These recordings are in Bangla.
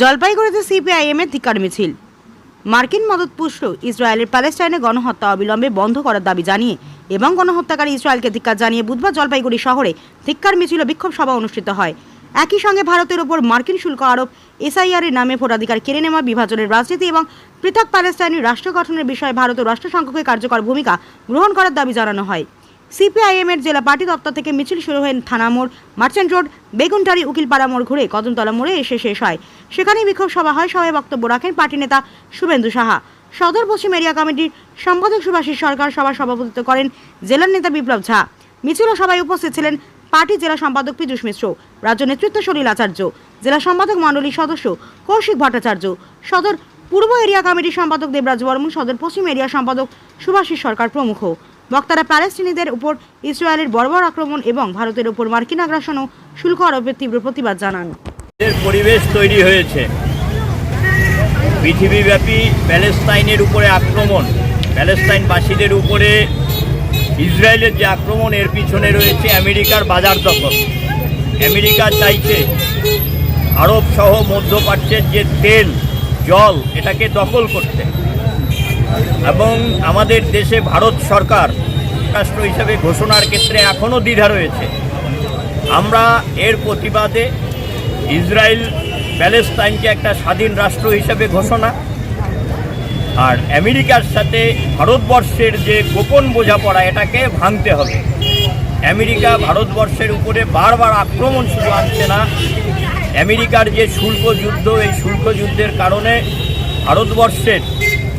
জলপাইগুড়িতে সিপিআইএম এর ধিক্কার মিছিল। মার্কিন মদত মদতপুষ্ট ইসরায়েলের প্যালেস্টাইনে গণহত্যা অবিলম্বে বন্ধ করার দাবি জানিয়ে এবং গণহত্যাকারী ইসরায়েলকে ধিক্কার জানিয়ে বুধবার জলপাইগুড়ি শহরে ধিক্কার মিছিল বিক্ষোভ সভা অনুষ্ঠিত হয়। একই সঙ্গে ভারতের ওপর মার্কিন শুল্ক আরোপ, এসআইআর এর নামে ভোটাধিকার কেড়ে নেওয়া, বিভাজনের রাজনীতি এবং পৃথক প্যালেস্টাইনি রাষ্ট্র গঠনের বিষয়ে ভারত ও রাষ্ট্রসংঘকে কার্যকর ভূমিকা গ্রহণ করার দাবি জানানো হয়। সিপিআইএম এর জেলা পার্টি দপ্তর থেকে মিছিল শুরু হয়ে থানা মোড়, মার্চেন্ট রোড বেগুনটারি উকিলপাড়া মোড় ঘুরে কদমতলা মোড়ে এসে শেষ হয়। সেখানেই বিক্ষোভ সভা হয়, সভায় বক্তব্য রাখেন পার্টি নেতা শুভেন্দু সাহা। সদর পশ্চিম এরিয়া কমিটির সম্পাদক সুভাষিস সরকার সভা সভাপতিত্ব করেন জেলার নেতা বিপ্লব ঝা। মিছিল সভায় উপস্থিত ছিলেন পার্টি জেলা সম্পাদক পীযূষ মিশ্র, রাজ্য নেতৃত্ব সলিল আচার্য, জেলা সম্পাদক মণ্ডলীর সদস্য কৌশিক ভট্টাচার্য, সদর পূর্ব এরিয়া কমিটির সম্পাদক দেবরাজ বর্মন, সদর পশ্চিম এরিয়া সম্পাদক সুভাষিস সরকার প্রমুখ। বক্তারা প্যালেস্টিনিদের উপর ইসরায়েলের বর্বর আক্রমণ এবং ভারতের উপর মার্কিন আগ্রাসন ও শুল্ক আরোপের তীব্র প্রতিবাদ জানান। পরিবেশ তৈরি হয়েছে। পৃথিবীব্যাপী প্যালেস্তাইনের উপরে আক্রমণ। প্যালেস্তাইনবাসীদের উপরে ইসরায়েলের যে আক্রমণ, এর পিছনে রয়েছে আমেরিকার বাজার দখল। আমেরিকা চাইছে আরব সহ মধ্যপ্রাচ্যের যে তেল, জল, এটাকে দখল করতে। এবং আমাদের দেশে ভারত সরকার রাষ্ট্র হিসেবে ঘোষণার ক্ষেত্রে এখনও দ্বিধা রয়েছে। আমরা এর প্রতিবাদে ইসরায়েল প্যালেস্তাইনকে একটা স্বাধীন রাষ্ট্র হিসেবে ঘোষণা আর আমেরিকার সাথে ভারতবর্ষের যে গোপন বোঝাপড়া, এটাকে ভাঙতে হবে। আমেরিকা ভারতবর্ষের উপরে বারবার আক্রমণ শুধু আনছে না। আমেরিকার যে শুল্ক যুদ্ধ, এই শুল্ক যুদ্ধের কারণে ভারতবর্ষের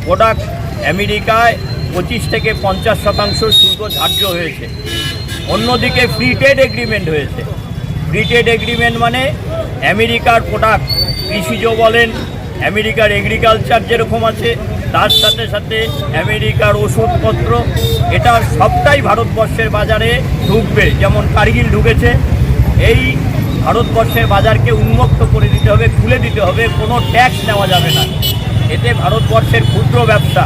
প্রোডাক্ট আমেরিকায় পঁচিশ থেকে পঞ্চাশ শতাংশ শুল্ক ধার্য হয়েছে। অন্যদিকে ফ্রি ট্রেড এগ্রিমেন্ট হয়েছে। ফ্রি ট্রেড এগ্রিমেন্ট মানে আমেরিকার প্রোডাক্ট কৃষিজ বলেন, আমেরিকার এগ্রিকালচার যেরকম আছে, তার সাথে সাথে আমেরিকার ওষুধপত্র। এটা সবটাই ভারতবর্ষের বাজারে ঢুকবে, যেমন কার্গিল ঢুকেছে। এই ভারতবর্ষের বাজারকে উন্মুক্ত করে দিতে হবে, খুলে দিতে হবে, কোনো ট্যাক্স নেওয়া যাবে না। এতে ভারতবর্ষের ক্ষুদ্র ব্যবসা।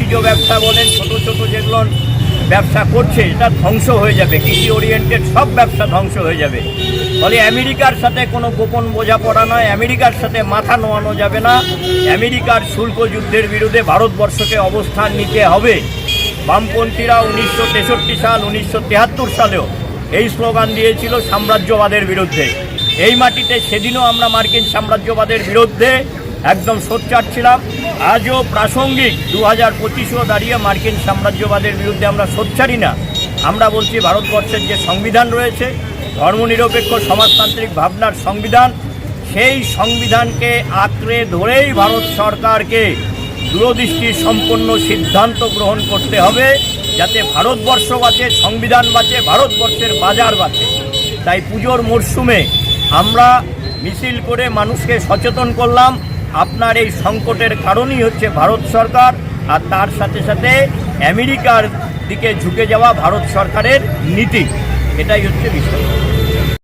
কৃষিজ ব্যবসা বলেন, ছোট ছোট যেগুলো ব্যবসা করছে, এটা ধ্বংস হয়ে যাবে। কৃষি ওরিয়েন্টেড সব ব্যবসা ধ্বংস হয়ে যাবে। ফলে আমেরিকার সাথে কোনো গোপন বোঝাপড়া নয়, আমেরিকার সাথে মাথা নোয়ানো যাবে না। আমেরিকার শুল্ক যুদ্ধের বিরুদ্ধে ভারতবর্ষকে অবস্থান নিতে হবে। বামপন্থীরা উনিশশো তেষট্টি সাল, উনিশশো তেহাত্তর সালেও এই স্লোগান দিয়েছিল সাম্রাজ্যবাদের বিরুদ্ধে। এই মাটিতে সেদিনও আমরা মার্কিন সাম্রাজ্যবাদের বিরুদ্ধে একদম সোচ্চার ছিলাম। আজও প্রাসঙ্গিক দু হাজার পঁচিশেও দাঁড়িয়ে মার্কিন সাম্রাজ্যবাদের বিরুদ্ধে আমরা সোচ্চারই না। আমরা বলছি ভারতবর্ষের যে সংবিধান রয়েছে, ধর্মনিরপেক্ষ সমাজতান্ত্রিক ভাবনার সংবিধান, সেই সংবিধানকে আঁকড়ে ধরেই ভারত সরকারকে দূরদৃষ্টি সম্পন্ন সিদ্ধান্ত গ্রহণ করতে হবে, যাতে ভারতবর্ষ বাঁচে, সংবিধান বাঁচে, ভারতবর্ষের বাজার বাঁচে। তাই পুজোর মরশুমে আমরা মিছিল করে মানুষকে সচেতন করলাম আপনার এই সংকটের কারণই হচ্ছে ভারত সরকার আর তার সাথে সাথে আমেরিকার দিকে ঝুঁকে যাওয়া ভারত সরকারের নীতি। এটাই হচ্ছে বিষয়।